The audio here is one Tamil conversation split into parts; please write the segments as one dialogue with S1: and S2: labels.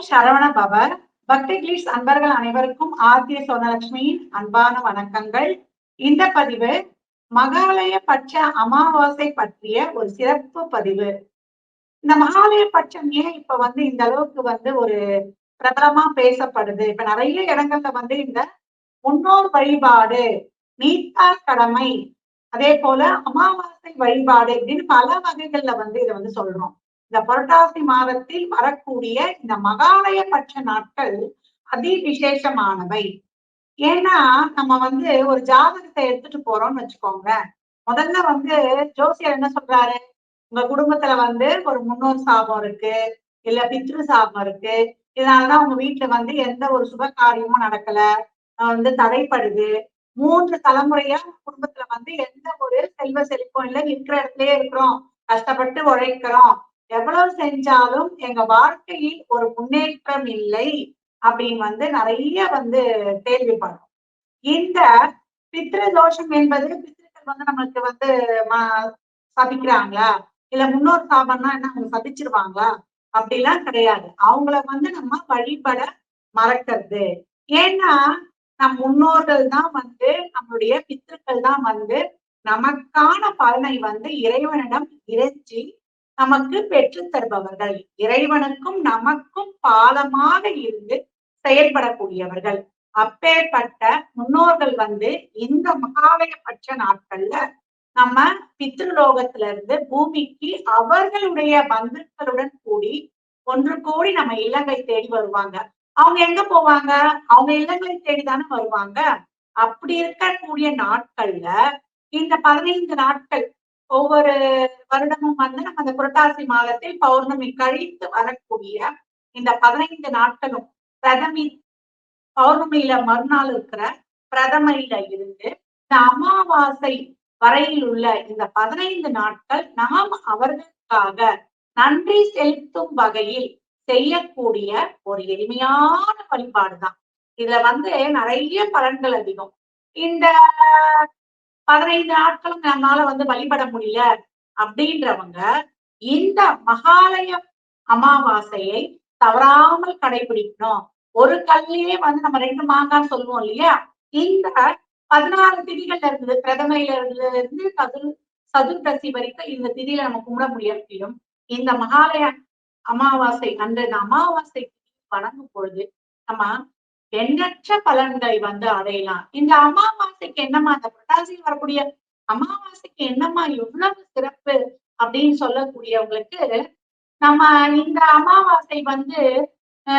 S1: ஓம் சரவண பவ. பக்தி கிளீஸ் அன்பர்கள் அனைவருக்கும் ஆத்திய சோனலட்சுமியின் அன்பான வணக்கங்கள். இந்த பதிவு மகாலய பட்ச அமாவாசை பற்றிய ஒரு சிறப்பு பதிவு. இந்த மகாலய பட்சம் ஏன் இப்ப வந்து இந்த அளவுக்கு வந்து ஒரு பிரபலமா பேசப்படுது? இப்ப நிறைய இடங்கள்ல வந்து இந்த முன்னோர் வழிபாடு நீத்தார் கடமை அதே போல அமாவாசை வழிபாடு இப்படின்னு பல வகைகள்ல வந்து இதை வந்து சொல்றோம். இந்த புரட்டாசி மாதத்தில் வரக்கூடிய இந்த மகாலய பட்ச நாட்கள் அதி விசேஷமானவை. ஏன்னா நம்ம வந்து ஒரு ஜாதகத்தை எடுத்துட்டு போறோம்னு வச்சுக்கோங்க முதல்ல வந்து ஜோசியர் என்ன சொல்றாரு? உங்க குடும்பத்துல வந்து ஒரு முன்னோர் சாபம் இருக்கு இல்ல பித்ரு சாபம் இருக்கு. இதனாலதான் உங்க வீட்டுல வந்து எந்த ஒரு சுப காரியமும் நடக்கல. வந்து தடைப்படுது. மூன்று தலைமுறையா குடும்பத்துல வந்து எந்த ஒரு செல்வ செழிப்பும் இல்லை இருக்கிற இடத்துலயே இருக்கிறோம். கஷ்டப்பட்டு உழைக்கிறோம். எவ்வளவு செஞ்சாலும் எங்க வாழ்க்கையில் ஒரு முன்னேற்றம் இல்லை அப்படின்னு வந்து நிறைய வந்து கேள்விப்படும். இந்த பித்ரு தோஷம் என்பது பித்ருக்கள் வந்து நம்மளுக்கு வந்து சபிக்கிறாங்களா? இல்ல முன்னோர் சாபம்னா என்ன? அவங்க சபிச்சிருவாங்களா? அப்படிலாம் கிடையாது. அவங்கள வந்து நம்ம வழிபட மறக்கிறது. ஏன்னா நம் முன்னோர்கள் தான் வந்து நம்மளுடைய பித்திருக்கள் தான் வந்து நமக்கான பலனை வந்து இறைவனிடம் இறைச்சி நமக்கு பெற்று தருபவர்கள். இறைவனுக்கும் நமக்கும் பாலமாக இருந்து செயல்படக்கூடியவர்கள். அப்பேற்பட்ட முன்னோர்கள் வந்து இந்த மகாலய பட்ச நாட்கள்ல நம்ம பித்ருலோகத்துல இருந்து பூமிக்கு அவர்களுடைய பந்துக்களுடன் கூடி ஒன்று கூடி நம்ம இல்லங்களை தேடி வருவாங்க. அவங்க எங்க போவாங்க? அவங்க இல்லங்களை தேடிதானே வருவாங்க. அப்படி இருக்கக்கூடிய நாட்கள்ல இந்த பதினைந்து நாட்கள் ஒவ்வொரு வருடமும் வந்து நம்ம அந்த புரட்டாசி மாதத்தில் பௌர்ணமி கழித்து வரக்கூடிய இந்த பதினைந்து நாட்களும் பிரதமி பௌர்ணமியில மறுநாள் இருக்கிற பிரதமையில இருந்து இந்த அமாவாசை வரையில் உள்ள இந்த பதினைந்து நாட்கள் நாம் அவர்களுக்காக நன்றி செலுத்தும் வகையில் செய்யக்கூடிய ஒரு எளிமையான வழிபாடுதான். இதுல வந்து நிறைய பலன்கள் அதிகம். இந்த பதினைந்து நாட்களும் நம்மளால வந்து வழிபட முடியல அப்படின்றவங்க இந்த மகாலய அமாவாசையை தவறாமல் கடைபிடிக்கணும். ஒரு கல்லையே வந்து நம்ம ரெண்டு மாங்கான்னு சொல்லுவோம் இல்லையா? இந்த பதினாறு திதிகள்ல இருந்து பிரதமையில இருந்து சதுர் சதுர்தசி வரைக்கும் இந்த திதியில நம்ம கும்பிட முடியும் இந்த மகாலய அமாவாசை அன்று இந்த அமாவாசை வணங்கும் பொழுது நம்ம எண்ணற்ற பலன்கள் வந்து அடையலாம். இந்த அமாவாசைக்கு என்னமா அந்த புரட்டாசியில் வரக்கூடிய அமாவாசைக்கு என்னமா எவ்வளவு சிறப்பு அப்படின்னு சொல்லக்கூடியவங்களுக்கு நம்ம இந்த அமாவாசை வந்து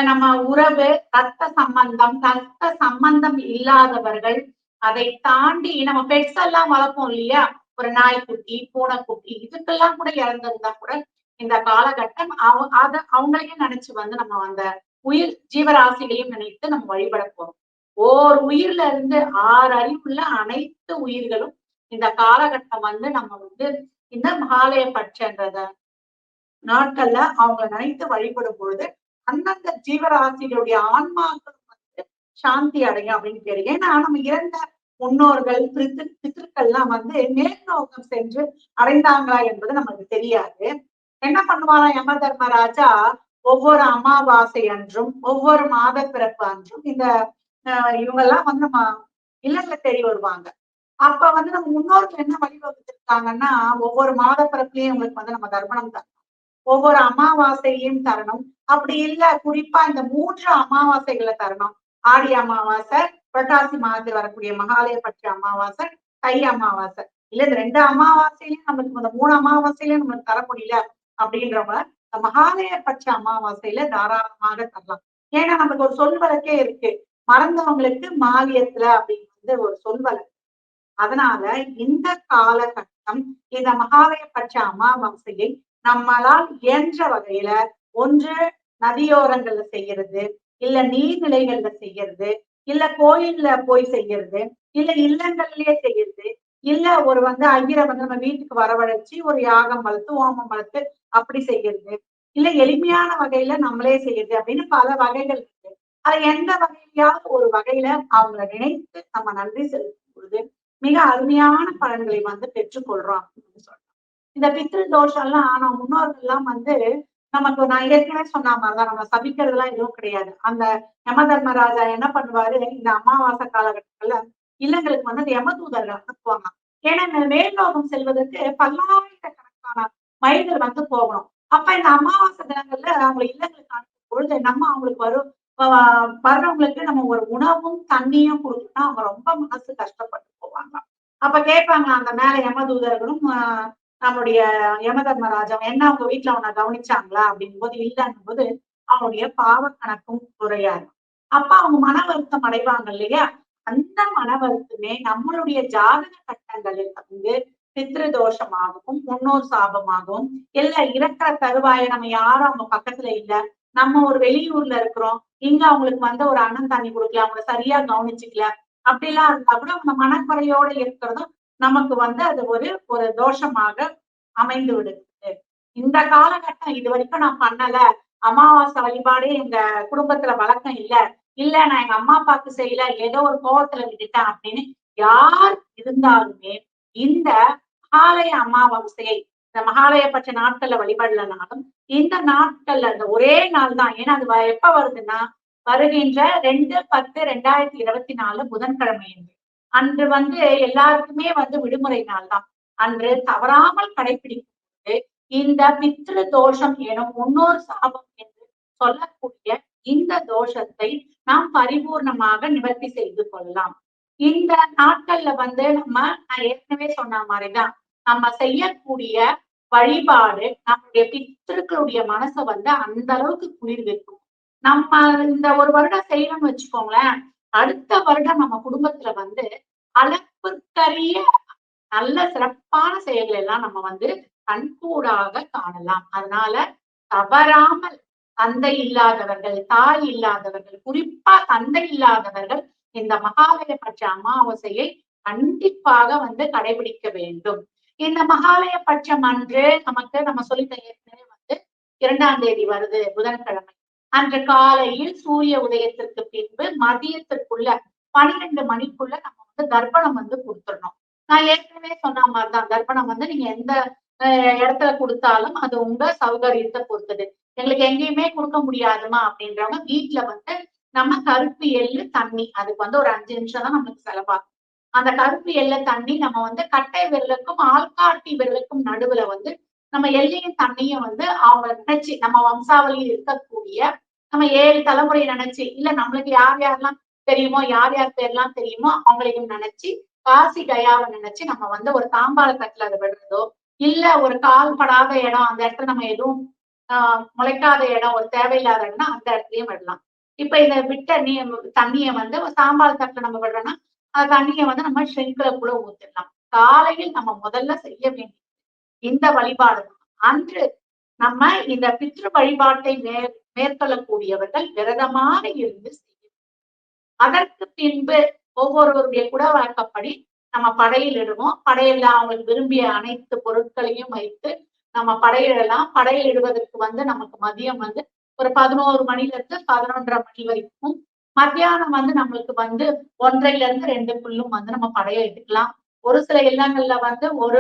S1: நம்ம உறவு ரத்த சம்பந்தம் ரத்த சம்பந்தம் இல்லாதவர்கள் அதை தாண்டி நம்ம பெட்ஸ் எல்லாம் வளர்ப்போம் இல்லையா? ஒரு நாய்க்குட்டி பூனைக்குட்டி இதுக்கெல்லாம் கூட இறந்திருந்தா கூட இந்த காலகட்டம் அவ அத அவங்களையும் நினைச்சு வந்து நம்ம அந்த உயிர் ஜீவராசிகளையும் நினைத்து நம்ம வழிபட போறோம். ஓர் உயிர்ல இருந்து ஆறு அறிவுள்ள அனைத்து உயிர்களும் இந்த காலகட்டம் வந்து நம்ம வந்து இந்த மகாலய பட்சன்றத நாட்கள்ல அவங்க நினைத்து வழிபடும் பொழுது அந்தந்த ஜீவராசிகளுடைய ஆன்மாக்களும் வந்து சாந்தி அடையும் அப்படின்னு தெரியும் ஏன்னா நம்ம இறந்த முன்னோர்கள் பித்து பித்திருக்கள்லாம் வந்து மேல்நோக்கம் சென்று அடைந்தாங்களா என்பது நமக்கு தெரியாது. என்ன பண்ணுவாராம் யம தர்மராஜா ஒவ்வொரு அமாவாசை அன்றும் ஒவ்வொரு மாத பிறப்பு அன்றும் இந்த இவங்க எல்லாம் வந்து நம்ம இல்லங்களை தேடி வருவாங்க. அப்ப வந்து நம்ம முன்னோர்கள் என்ன வழிவகுத்திருக்காங்கன்னா ஒவ்வொரு மாத பிறப்புலயும் இவங்களுக்கு வந்து நம்ம தர்ப்பணம் தரணும். ஒவ்வொரு அமாவாசையும் தரணும். அப்படி இல்ல குறிப்பா இந்த மூன்று அமாவாசைகளை தரணும். ஆடி அமாவாசை புரட்டாசி மாதத்தில் வரக்கூடிய மகாலய பற்றி அமாவாசை தை அமாவாசை. இல்ல இந்த ரெண்டு அமாவாசையிலும் நம்மளுக்கு இந்த மூணு அமாவாசையிலும் நம்மளுக்கு தர முடியல அப்படின்றவங்க மகாலய பட்ச அமாவாசையில தாராளமாக தரலாம். ஏன்னா நமக்கு ஒரு சொல் வழக்கே இருக்கு. மறந்தவங்களுக்கு மாலியத்துல அப்படின்னு வந்து ஒரு சொல் வழக்கு. அதனால இந்த காலகட்டம் இந்த மகாலய பட்ச அமாவாசையை நம்மளால் இயன்ற வகையில ஒன்று நதியோரங்கள்ல செய்யறது இல்ல நீர்நிலைகள்ல செய்யறது இல்ல கோயில்ல போய் செய்யறது இல்ல இல்லங்கள்லயே செய்யறது இல்ல ஒரு வந்து ஐயரை வந்து நம்ம வீட்டுக்கு வரவழைச்சு ஒரு யாகம் வளர்த்து ஓமம் வளர்த்து அப்படி செய்யறது. இல்ல எளிமையான வகையில நம்மளே செய்யறது அப்படின்னு பல வகைகள் இருக்கு. அது எந்த வகையிலாவது ஒரு வகையில அவங்கள நினைத்து நம்ம நன்றி செலுத்தும் பொழுது மிக அருமையான பலன்களை வந்து பெற்றுக்கொள்றோம் அப்படின்னு சொல்றோம் இந்த பித்ரு தோஷம் எல்லாம் நம்ம முன்னோர்கள் எல்லாம் வந்து நமக்கு நான் ஏற்கனவே சொன்ன மாதிரிதான் நம்ம சபிக்கிறதுலாம் எதுவும் கிடையாது. அந்த யம தர்மராஜா என்ன பண்ணுவாரு? இந்த அமாவாசை காலகட்டத்துல இல்லங்களுக்கு வந்து அந்த யமதூதர்கள் அனுப்புவாங்க ஏன்னா இந்த மேல்லோகம் செல்வதற்கு பல்லாயிரக்கணக்கான மைல்கள் வந்து போகணும். அப்ப இந்த அமாவாசை தினங்கள்ல அவங்க இல்லங்களுக்கு அனுப்பும் பொழுது நம்ம அவங்களுக்கு வரும் வர்றவங்களுக்கு நம்ம ஒரு உணவும் தண்ணியும் கொடுக்கணும்னா அவங்க ரொம்ப மனசு கஷ்டப்பட்டு போவாங்க. அப்ப கேட்பாங்க அந்த மேல யமதூதர்களும் ஆஹ் நம்முடைய யமதர்மராஜா என்ன அவங்க வீட்டுல அவனை கவனிச்சாங்களா அப்படிங்கும் போது இல்லைன்னும் போது அவனுடைய பாவ கணக்கும் குறையாது. அப்ப அவங்க மன வருத்தம் அடைவாங்க இல்லையா? அந்த மன வருத்தமே நம்மளுடைய ஜாதக கட்டங்களில் வந்து பித்ருதோஷமாகவும் முன்னோர் சாபமாகவும் இல்ல இறக்கிற தருவாய நம்ம யாரும் அவங்க பக்கத்துல இல்ல. நம்ம ஒரு வெளியூர்ல இருக்கிறோம். இங்க அவங்களுக்கு வந்து ஒரு அண்ணன் தண்ணி கொடுக்கல. அவங்களை சரியா கவனிச்சுக்கல. அப்படிலாம் இருந்தா கூட அவங்க மனக்குறையோட இருக்கிறதும் நமக்கு வந்து அது ஒரு ஒரு தோஷமாக அமைந்து விடுது இந்த காலகட்டம் இது வரைக்கும் நான் பண்ணல. அமாவாசை வழிபாடே எங்க குடும்பத்துல வழக்கம் இல்ல. இல்ல நான் எங்க அம்மா அப்பாவுக்கு செய்யல ஏதோ ஒரு கோவத்துல விட்டுட்டேன் அப்படின்னு யார் இருந்தாலுமே இந்த மகாலய அமாவாசையை இந்த மகாலய பட்ச நாட்கள்ல வழிபடலனாலும் இந்த நாட்கள்ல இந்த ஒரே நாள் தான். ஏன்னா அது வ- எப்ப வருதுன்னா வருகின்ற ரெண்டு பத்து ரெண்டாயிரத்தி இருபத்தி நாலு புதன்கிழமை என்று அன்று வந்து எல்லாருக்குமே வந்து விடுமுறை நாள் தான். அன்று தவறாமல் கடைபிடிக்கும் இந்த பித்ரு தோஷம் எனும் முன்னோர் சாபம் என்று சொல்லக்கூடிய இந்த தோஷத்தை நாம் பரிபூர்ணமாக நிவர்த்தி செய்து கொள்ளலாம். இந்த நாட்கள்ல வந்து நம்ம நான் ஏற்கனவே சொன்ன மாதிரிதான் நம்ம செய்யக்கூடிய வழிபாடு நம்முடைய பித்திருக்களுடைய மனசை வந்து அந்த அளவுக்கு குளிர்விக்கும் நம்ம இந்த ஒரு வருடம் செய்யணும்னு வச்சுக்கோங்களேன் அடுத்த வருடம் நம்ம குடும்பத்துல வந்து அளப்புக்கரிய நல்ல சிறப்பான செயல்கள் எல்லாம் நம்ம வந்து கண்கூடாக காணலாம். அதனால தவறாமல் தந்தை இல்லாதவர்கள் தாய் இல்லாதவர்கள் குறிப்பா தந்தை இல்லாதவர்கள் இந்த மகாலய பட்ச அமாவாசையை கண்டிப்பாக வந்து கடைபிடிக்க வேண்டும். இந்த மகாலய பட்சம் அன்று நமக்கு நம்ம சொல்லித்த ஏற்கனவே வந்து இரண்டாம் தேதி வருது புதன்கிழமை. அன்று காலையில் சூரிய உதயத்திற்கு பின்பு மதியத்திற்குள்ள பன்னிரெண்டு மணிக்குள்ள நம்ம வந்து தர்ப்பணம் வந்து கொடுத்துடணும். நான் ஏற்கனவே சொன்ன மாதிரிதான் தர்ப்பணம் வந்து நீங்க எந்த இடத்துல கொடுத்தாலும் அது உங்க சௌகரியத்தை பொறுத்தது. எங்களுக்கு எங்கேயுமே கொடுக்க முடியாதுமா அப்படின்றவங்க வீட்டுல வந்து நம்ம கருப்பு எள்ளு தண்ணி. அதுக்கு வந்து ஒரு அஞ்சு நிமிஷம் தான் நம்மளுக்கு செலவாகும். அந்த கருப்பு எள்ள தண்ணி நம்ம வந்து கட்டை விரலுக்கும் ஆள்காட்டி விரலுக்கும் நடுவுல வந்து நம்ம எல்லையும் தண்ணியும் வந்து அவங்க நினைச்சு நம்ம வம்சாவளியில் இருக்கக்கூடிய நம்ம ஏழு தலைமுறை நினைச்சு இல்ல நம்மளுக்கு யார் யாரெல்லாம் தெரியுமோ யார் யார் பேர்லாம் தெரியுமோ அவங்களையும் நினைச்சு காசி கயாவை நினைச்சு நம்ம வந்து ஒரு தாம்பாள தட்டுல அதை விடுறதோ இல்ல ஒரு கால் படாத இடம் அந்த இடத்துல நம்ம எதுவும் ஆஹ் முளைக்காத இடம் ஒரு தேவையில்லாத இடம்னா அந்த இடத்துலயும் விடலாம். இப்ப இந்த விட்ட நீ தண்ணியை வந்து சாம்பார் தட்டுல நம்ம விடுறோம்னா அந்த தண்ணியை வந்து நம்ம ஷ்ரிங்க்ல கூட ஊத்திடலாம். காலையில் நம்ம முதல்ல செய்ய வேண்டிய இந்த வழிபாடு தான். அன்று நம்ம இந்த பித்ரு வழிபாட்டை மேற் மேற்கொள்ளக்கூடியவர்கள் விரதமாக இருந்து செய்யும் அதற்கு பின்பு ஒவ்வொருவருடைய குட வழக்கப்படி நம்ம படையிலிடுவோம் படையில அவங்களுக்கு விரும்பிய அனைத்து பொருட்களையும் வைத்து நம்ம படையிடலாம். படையிலிடுவதற்கு வந்து நமக்கு மதியம் வந்து ஒரு பதினோரு மணில இருந்து பதினொன்றரை மணி வரைக்கும் மத்தியானம் வந்து நம்மளுக்கு வந்து ஒன்றைல இருந்து ரெண்டு புல்லும் வந்து நம்ம படைய எடுக்கலாம். ஒரு சில இல்லங்கள்ல வந்து ஒரு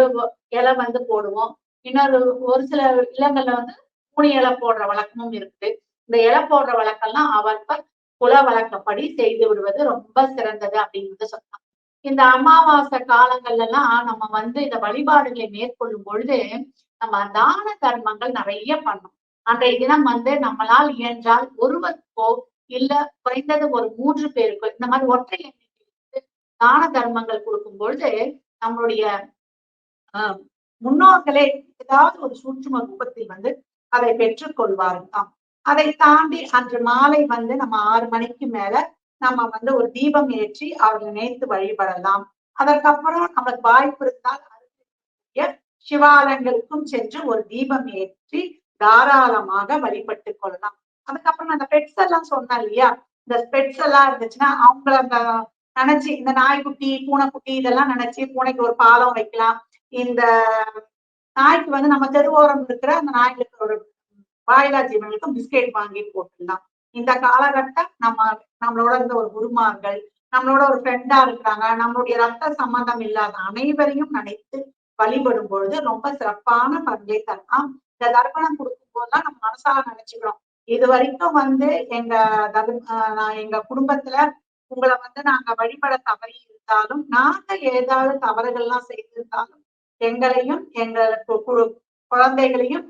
S1: இலை வந்து போடுவோம். இன்னொரு ஒரு சில இல்லங்கள்ல வந்து மூணு இலை போடுற வழக்கமும் இருக்குது. இந்த இலை போடுற வழக்கம்லாம் அவர்கள் குல வழக்கப்படி செய்து விடுவது ரொம்ப சிறந்தது அப்படின்னு சொல்லலாம். இந்த அமாவாசை காலங்கள்ல எல்லாம் நம்ம வந்து இந்த வழிபாடுகளை மேற்கொள்ளும் பொழுது நம்ம தான தர்மங்கள் நிறைய பண்ணோம். அன்றைய தினம் வந்து நம்மளால் இயன்றால் ஒருவருக்கோ இல்ல குறைந்தது ஒரு மூன்று பேருக்கோ இந்த மாதிரி ஒற்றை எண்ணிக்கை தான தர்மங்கள் கொடுக்கும் பொழுது நம்மளுடைய முன்னோர்களே ஏதாவது ஒரு சூட்சும ரூபத்தில் வந்து அதை பெற்றுக்கொள்வார்கள் அதை தாண்டி அன்று மாலை வந்து நம்ம ஆறு மணிக்கு மேல நம்ம வந்து ஒரு தீபம் ஏற்றி அவர்களை நினைத்து வழிபடலாம். அதற்கப்புறம் நம்மளுக்கு வாய்ப்பு இருந்தால் சிவாலயங்களுக்கும் சென்று ஒரு தீபம் ஏற்றி தாராளமாக வழிபட்டு கொள்ளலாம். அதுக்கப்புறம் அந்த பெட்ஸ் எல்லாம் சொன்னேன் இல்லையா? இந்த பெட்ஸ் எல்லாம் இருந்துச்சுன்னா அவங்கள அந்த நினைச்சு இந்த நாய்க்குட்டி பூனைக்குட்டி இதெல்லாம் நினைச்சு பூனைக்கு ஒரு பாலம் வைக்கலாம். இந்த நாய்க்கு வந்து நம்ம தெருவோரம் இருக்கிற அந்த நாய்களுக்கு ஒரு வாயிலா ஜீவனுக்கு பிஸ்கெட் வாங்கி போட்டுடலாம். இந்த காலகட்டம் நம்ம நம்மளோட இருந்த ஒரு குருமார்கள் நம்மளோட ஒரு ஃப்ரெண்டா இருக்கிறாங்க நம்மளுடைய ரத்த சம்பந்தம் இல்லாத அனைவரையும் நினைத்து வழிபடும் பொழுது ரொம்ப சிறப்பான பங்கை தரலாம். இந்த தர்ப்பணம் கொடுக்கும் போதுதான் நம்ம மனசால நினைச்சுக்கிறோம். இது வரைக்கும் வந்து எங்க தர் நான் எங்க குடும்பத்துல உங்களை வந்து நாங்க வழிபட தவறி இருந்தாலும் நாங்க ஏதாவது தவறுகள்லாம் செய்திருந்தாலும் எங்களையும் எங்களுக்கு குழந்தைகளையும்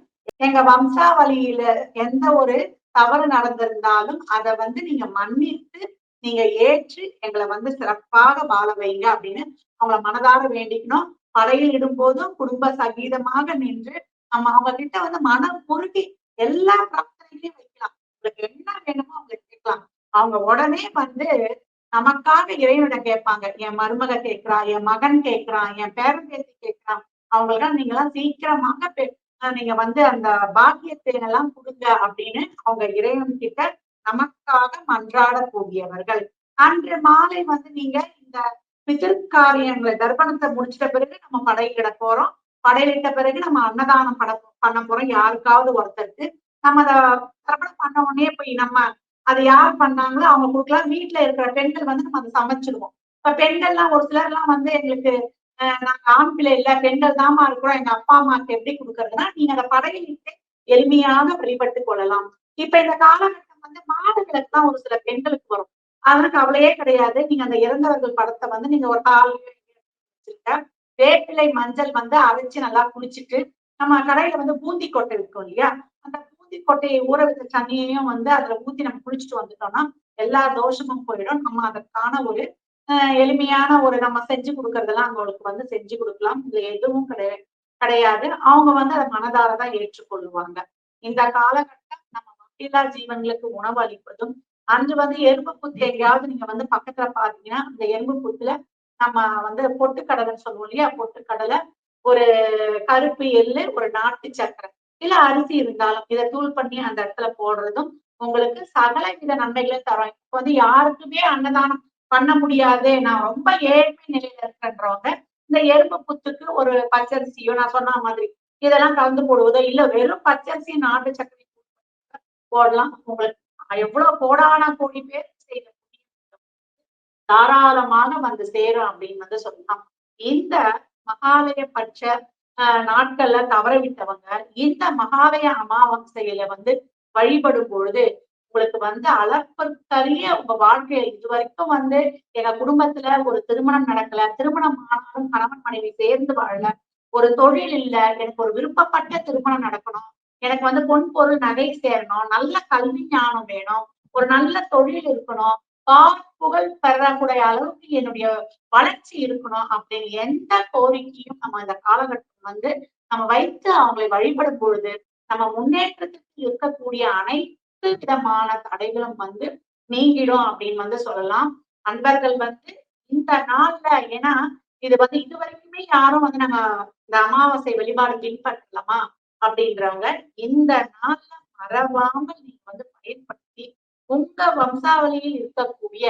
S1: எங்க வம்சாவளியில எந்த ஒரு தவறு நடந்திருந்தாலும் அதை வந்து நீங்க மன்னித்து நீங்க ஏற்று எங்களை வந்து சிறப்பாக வாழ வைங்க அப்படின்னு அவங்கள மனதார வேண்டிக்கணும். படையில் இடும்போதும் குடும்ப சகீதமாக நின்று நம்ம அவங்க கிட்ட வந்து மனம் முருகி எல்லா பிரார்த்தனைகளையும் வைக்கலாம். உங்களுக்கு என்ன வேணுமோ அவங்க கேட்கலாம். அவங்க உடனே வந்து நமக்காக இறைவனை கேட்பாங்க. என் மருமக கேட்கிறான் என் மகன் கேட்கிறான் என் பேரன் பேசி கேட்கிறான் அவங்களுக்கெல்லாம் நீங்க எல்லாம் சீக்கிரமாக நீங்க வந்து அந்த பாக்கியத்தை எல்லாம் கொடுங்க அப்படின்னு அவங்க இறைவன் கிட்ட நமக்காக மன்றாடக்கூடியவர்கள். அன்று மாலை வந்து நீங்க இந்த பிதிர்காரியங்களை தர்ப்பணத்தை முடிச்சிட்ட பிறகு நம்ம படையிட போறோம். படையிலிட்ட பிறகு நம்ம அன்னதானம் பட பண்ண போறோம். யாருக்காவது ஒருத்தருக்கு. நம்ம அதை தர்ப்பணம் பண்ண உடனே போய் நம்ம அதை யார் பண்ணாங்களோ அவங்க கொடுக்கலாம். வீட்டுல இருக்கிற பெண்கள் வந்து நம்ம அதை சமைச்சிருவோம் இப்ப பெண்கள்லாம் ஒரு சிலர் எல்லாம் வந்து எங்களுக்கு நாங்க ஆண் பிள்ளை இல்ல. பெண்கள் தாமா இருக்கிறோம். எங்க அப்பா அம்மாக்கு எப்படி கொடுக்கறதுன்னா நீங்க அதை படையிலிட்டு எளிமையாக வழிபட்டு கொள்ளலாம். இப்ப இந்த காலகட்டம் வந்து மாடுகளுக்கு தான் ஒரு சில பெண்களுக்கு வரும். அதற்கு அவளையே கிடையாது. நீங்க அந்த இறந்தவர்கள் படத்தை வந்து நீங்க ஒரு ஹால் வச்சிருக்க. வேப்பிலை மஞ்சள் வந்து அரைச்சு நல்லா குளிச்சுட்டு நம்ம கடையில வந்து பூந்தி கொட்டை இருக்கும் இல்லையா? அந்த பூந்தி கொட்டையை ஊற வச்ச தண்ணியையும் வந்து அதுல ஊத்தி நம்ம குளிச்சுட்டு வந்துட்டோம்னா எல்லா தோஷமும் போயிடும். நம்ம அதற்கான ஒரு எளிமையான ஒரு நம்ம செஞ்சு கொடுக்கறதெல்லாம் அவங்களுக்கு வந்து செஞ்சு கொடுக்கலாம். இதுல எதுவும் கிடையாது கிடையாது. அவங்க வந்து அதை மனதாரதான் ஏற்றுக்கொள்ளுவாங்க இந்த காலகட்டம் நம்ம மத்தியில்லா ஜீவன்களுக்கு உணவு அளிப்பதும் அன்று வந்து எறும்பு புத்து எங்கேயாவது நீங்க வந்து பக்கத்துல பாத்தீங்கன்னா அந்த எறும்பு புத்துல நம்ம வந்து பொட்டுக்கடலைன்னு சொல்லுவோம் இல்லையா? பொட்டுக்கடலை ஒரு கருப்பு எள்ளு ஒரு நாட்டு சக்கரை இல்ல அரிசி இருந்தாலும் இதை தூள் பண்ணி அந்த இடத்துல போடுறதும் உங்களுக்கு சகல வித நன்மைகளையும் தரும். இப்ப வந்து யாருக்குமே அன்னதானம் பண்ண முடியாது. நான் ரொம்ப ஏழ்மை நிலையில இருக்கன்றவங்க இந்த எறும்பு புத்துக்கு ஒரு பச்சரிசியோ நான் சொன்ன மாதிரி இதெல்லாம் கலந்து போடுவதோ இல்ல வெறும் பச்சரிசி நாட்டு சக்கரை போடலாம். உங்களுக்கு எவ்வளவு கோடான கோடி பேர் செய்த தாராளமாக வந்து சேரும் அப்படின்னு வந்து சொல்லலாம். இந்த மகாலய பட்ச நாட்கள்ல தவறவிட்டவங்க இந்த மகாலய அமாவாசையில வந்து வழிபடும் பொழுது உங்களுக்கு வந்து அளப்பற்கரிய உங்க வாழ்க்கையில இது வரைக்கும் வந்து எங்க குடும்பத்துல ஒரு திருமணம் நடக்கல திருமணம் ஆனாலும் கணவன் மனைவி சேர்ந்து வாழல ஒரு தொழில் இல்ல எனக்கு ஒரு விருப்பப்பட்ட திருமணம் நடக்கணும் எனக்கு வந்து பொன் பொருள் நகை சேரணும் நல்ல கல்வி ஞானம் வேணும் ஒரு நல்ல தொழில் இருக்கணும் பார் புகழ் பெறக்கூடிய அளவுக்கு என்னுடைய வளர்ச்சி இருக்கணும் அப்படின்னு எந்த கோரிக்கையும் நம்ம இந்த காலகட்டம் வந்து நம்ம வைத்து அவங்களை வழிபடும் பொழுது நம்ம முன்னேற்றத்துக்கு இருக்கக்கூடிய அனைத்து விதமான தடைகளும் வந்து நீங்கிடும் அப்படின்னு வந்து சொல்லலாம். அன்பர்கள் வந்து இந்த நாள்ல ஏன்னா இது வந்து இது வரைக்குமே யாரும் வந்து நாங்க இந்த அமாவாசை வழிபாடு பின்பற்றலாமா? அப்படின்றவங்க இந்த நாள்ல மறவாமல் நீங்க வந்து பயன்படுத்தி உங்க வம்சாவளியில் இருக்கக்கூடிய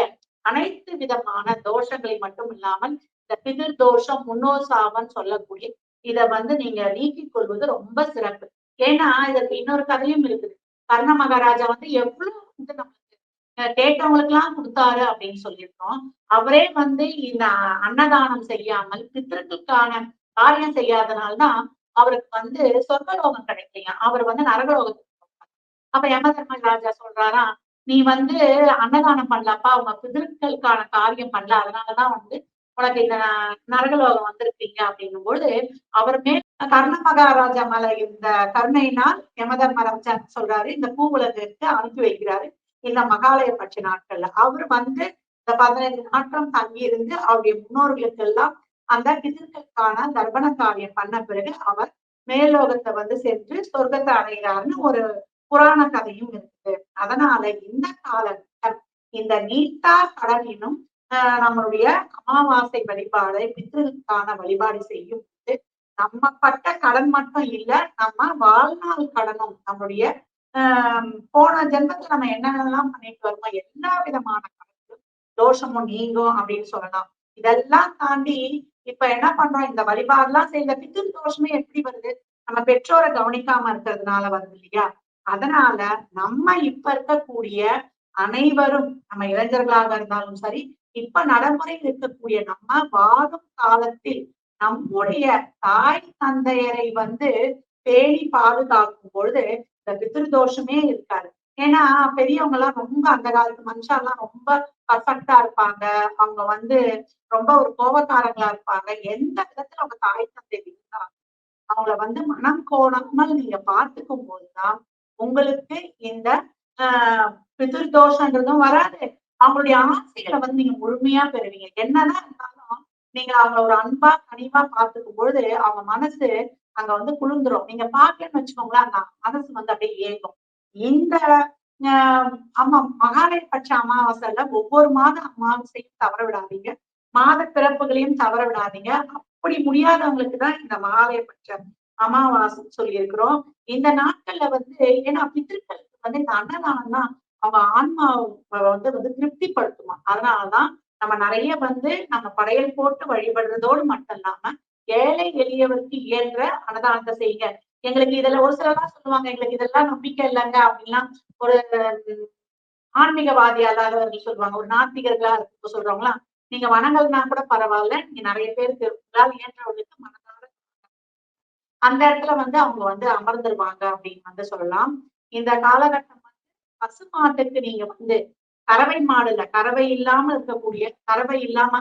S1: அனைத்து விதமான தோஷங்களை மட்டும் இல்லாமல் இந்த பிதிர் தோஷம் முன்னோர் சாவன் சொல்லக்கூடிய இத வந்து நீங்க நீக்கிக் கொள்வது ரொம்ப சிறப்பு. ஏன்னா இதற்கு இன்னொரு கதையும் இருக்குது. கர்ண மகாராஜா வந்து எவ்வளவு வந்து நம்மளுக்கு கேட்டவங்களுக்கு எல்லாம் கொடுத்தாரு அப்படின்னு சொல்லியிருக்கோம். அவரே வந்து இந்த அன்னதானம் செய்யாமல் பித்திருக்கான காரியம் செய்யாதனால்தான் அவருக்கு வந்து சொர்க்கலோகம் கிடைக்கலையா? அவர் வந்து நரகலோகத்துக்கு அப்ப யமதர்மன் தர்மராஜா சொல்றாரா நீ வந்து அன்னதானம் பண்ணலப்பா உங்க பிதற்களுக்கான காரியம் பண்ணல. அதனாலதான் வந்து உனக்கு இந்த நரகலோகம் வந்திருப்பீங்க அப்படின்னும் பொழுது அவர் மேல் கர்ண மகாராஜா மேல இந்த கருணையினால் யமதர்மராஜா சொல்றாரு இந்த பூவுலகிற்கு அனுப்பி வைக்கிறாரு. இந்த மகாலய பட்ச நாட்கள்ல. அவர் வந்து இந்த பதினைந்து நாட்களும் தங்கி இருந்து அவருடைய முன்னோர்களுக்கு எல்லாம் அந்த பிதர்களுக்கான தர்ப்பண காரியம் பண்ண பிறகு அவர் மேலோகத்தை வந்து சென்று சொர்க்கத்தை அடைகிறாருன்னு ஒரு புராண கதையும் இருக்குது. அதனால இந்த காலகட்டம் இந்த நீட்டா கடலினும் நம்மளுடைய அமாவாசை வழிபாடை பித்ருக்கான வழிபாடு செய்யும் போது நம்ம பட்ட கடன் மட்டும் இல்ல நம்ம வாழ்நாள் கடனும் நம்மளுடைய ஆஹ் போன ஜென்மத்துல நம்ம என்னென்னலாம் பண்ணிட்டு வருமோ எல்லா விதமான கடனும் தோஷமும் நீங்கும் அப்படின்னு சொல்லலாம். இதெல்லாம் தாண்டி இப்ப என்ன பண்றோம்? இந்த வழிபாடுலாம் செய்யல. பித்திரு தோஷமே எப்படி வருது? நம்ம பெற்றோரை கவனிக்காம இருக்கிறதுனால வருது இல்லையா? அதனால நம்ம இப்ப இருக்கக்கூடிய அனைவரும் நம்ம இளைஞர்களாக இருந்தாலும் சரி இப்ப நடைமுறையில் இருக்கக்கூடிய நம்ம வாழும் காலத்தில் நம்முடைய தாய் தந்தையரை வந்து பேணி பாதுகாக்கும் பொழுது இந்த பித்ருதோஷமே இருக்காது. ஏன்னா பெரியவங்க எல்லாம் ரொம்ப அந்த காலத்து மனுஷாலாம் ரொம்ப பர்ஃபெக்டா இருப்பாங்க. அவங்க வந்து ரொம்ப ஒரு கோபக்காரங்களா இருப்பாங்க. எந்த விதத்துல அவங்க தாய் தந்தை இருந்தாங்க அவங்கள வந்து மனம் கோணாமல் நீங்க பார்த்துக்கும் போதுதான் உங்களுக்கு இந்த ஆஹ் பிதிர்தோஷன்றதும் வராது. அவங்களுடைய ஆசைகளை வந்து நீங்க முழுமையா பெறுவீங்க. என்னதான் இருந்தாலும் நீங்க அவங்கள ஒரு அன்பா கனிவா பார்த்துக்கும் பொழுது அவங்க மனசு அங்க வந்து குளிர்ந்துரும். நீங்க பாக்கன்னு வச்சுக்கோங்களேன் அந்த மனசு வந்து அப்படியே ஏங்கும். இந்த ஆஹ் ஆமா மகாலய பட்ச அமாவாசைல ஒவ்வொரு மாத அமாவாசையும் தவற விடாதீங்க. மாத பிறப்புகளையும் தவற விடாதீங்க. அப்படி முடியாதவங்களுக்கு தான் இந்த மகாலய பட்ச அமாவாசை சொல்லி இருக்கிறோம் இந்த நாட்கள்ல வந்து ஏன்னா பித்திருக்களுக்கு வந்து இந்த அன்னதானம் தான் அவங்க ஆன்மாவை வந்து வந்து திருப்திப்படுத்துமா. அதனாலதான் நம்ம நிறைய வந்து நம்ம படையல் போட்டு வழிபடுறதோடு மட்டும் இல்லாம ஏழை எளியவருக்கு இயன்ற அன்னதானத்தை செய்யுங்க. எங்களுக்கு இதுல ஒரு சிலர்லாம் சொல்லுவாங்க எங்களுக்கு இதெல்லாம் நம்பிக்கை இல்லைங்க அப்படின்லாம் ஒரு ஆன்மீகவாதி அல்லாதவர்கள் சொல்லுவாங்க. ஒரு நாத்திகர்களா இருக்கு சொல்றவங்களாம் நீங்க வணங்கல்னா கூட பரவாயில்ல நீங்க நிறைய பேருக்கு உங்களால் இயன்றவர்களுக்கு மனதார அந்த இடத்துல வந்து அவங்க வந்து அமர்ந்துருவாங்க அப்படின்னு வந்து சொல்லலாம். இந்த காலகட்டம் வந்து பசுமாட்டுக்கு நீங்க வந்து கறவை மாடுல கறவை இல்லாம இருக்கக்கூடிய கறவை இல்லாம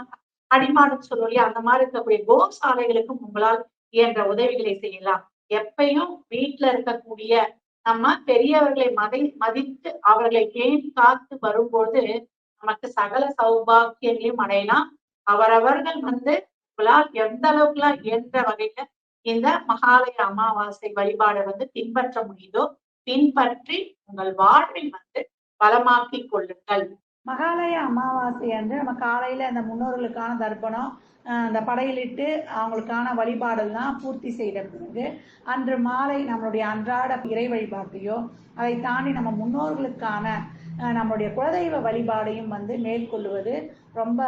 S1: அடிமாடுன்னு சொல்லுவோம் இல்லையா அந்த மாதிரி இருக்கக்கூடிய கோசாலைகளுக்கும் உங்களால் இயன்ற உதவிகளை செய்யலாம். எப்பயும் வீட்டுல இருக்கக்கூடிய நம்ம பெரியவர்களை மதி மதித்து அவர்களை பேணி காத்து வரும்போது நமக்கு சகல சௌபாக்கியங்களையும் அடையலாம். அவரவர்கள் வந்து உங்களால் எந்த அளவுக்குலாம் இயன்ற வகையில இந்த மகாலய அமாவாசை வழிபாடை வந்து பின்பற்ற முடியுதோ பின்பற்றி உங்கள் வாழ்வை வந்து பலமாக்கிக் கொள்ளுங்கள்.
S2: மகாலய அமாவாசை அன்று நம்ம காலையில அந்த முன்னோர்களுக்கான தர்ப்பணம் அந்த படையிலிட்டு அவங்களுக்கான வழிபாடெல்லாம் பூர்த்தி செய்த பிறகு அன்று மாலை நம்மளுடைய அன்றாட இறை வழிபாட்டையோ அதை தாண்டி நம்ம முன்னோர்களுக்கான நம்மளுடைய குலதெய்வ வழிபாடையும் வந்து மேற்கொள்வது ரொம்ப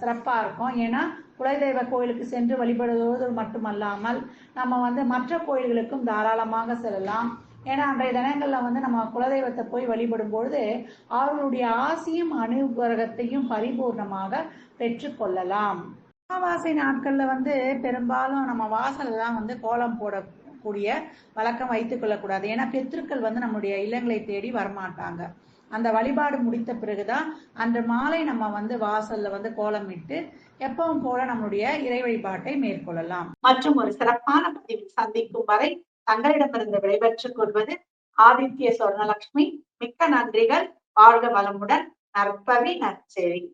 S2: சிறப்பாக இருக்கும். ஏன்னா குலதெய்வ கோயிலுக்கு சென்று வழிபடுவது மட்டுமல்லாமல் நம்ம வந்து மற்ற கோயில்களுக்கும் தாராளமாக செல்லலாம். ஏன்னா அன்றைய தினங்கள்ல வந்து நம்ம குலதெய்வத்தை போய் வழிபடும் பொழுது அவர்களுடைய ஆசியும் அனுகிரகத்தையும் பரிபூர்ணமாக பெற்றுக்கொள்ளலாம் அமாவாசை நாட்கள்ல வந்து பெரும்பாலும் நம்ம வாசல்ல வந்து கோலம் போடக்கூடிய வழக்கம் வைத்துக் கொள்ளக்கூடாது. ஏன்னா பித்ருக்கள் வந்து நம்முடைய இல்லங்களை தேடி வரமாட்டாங்க. அந்த வழிபாடு முடித்த பிறகுதான் அன்று மாலை நம்ம வந்து வாசல்ல வந்து கோலமிட்டு எப்பவும் போல நம்முடைய இறை வழிபாட்டை மேற்கொள்ளலாம்.
S1: மற்றும் ஒரு சிறப்பான பதிவில் சந்திக்கும் வரை தங்களிடமிருந்து விடைபெற்றுக் கொள்வது ஆதித்ய சொர்ணலட்சுமி மிக்க நன்றிகள். வாழ்க வளமுடன். நற்பவி நற்செவி.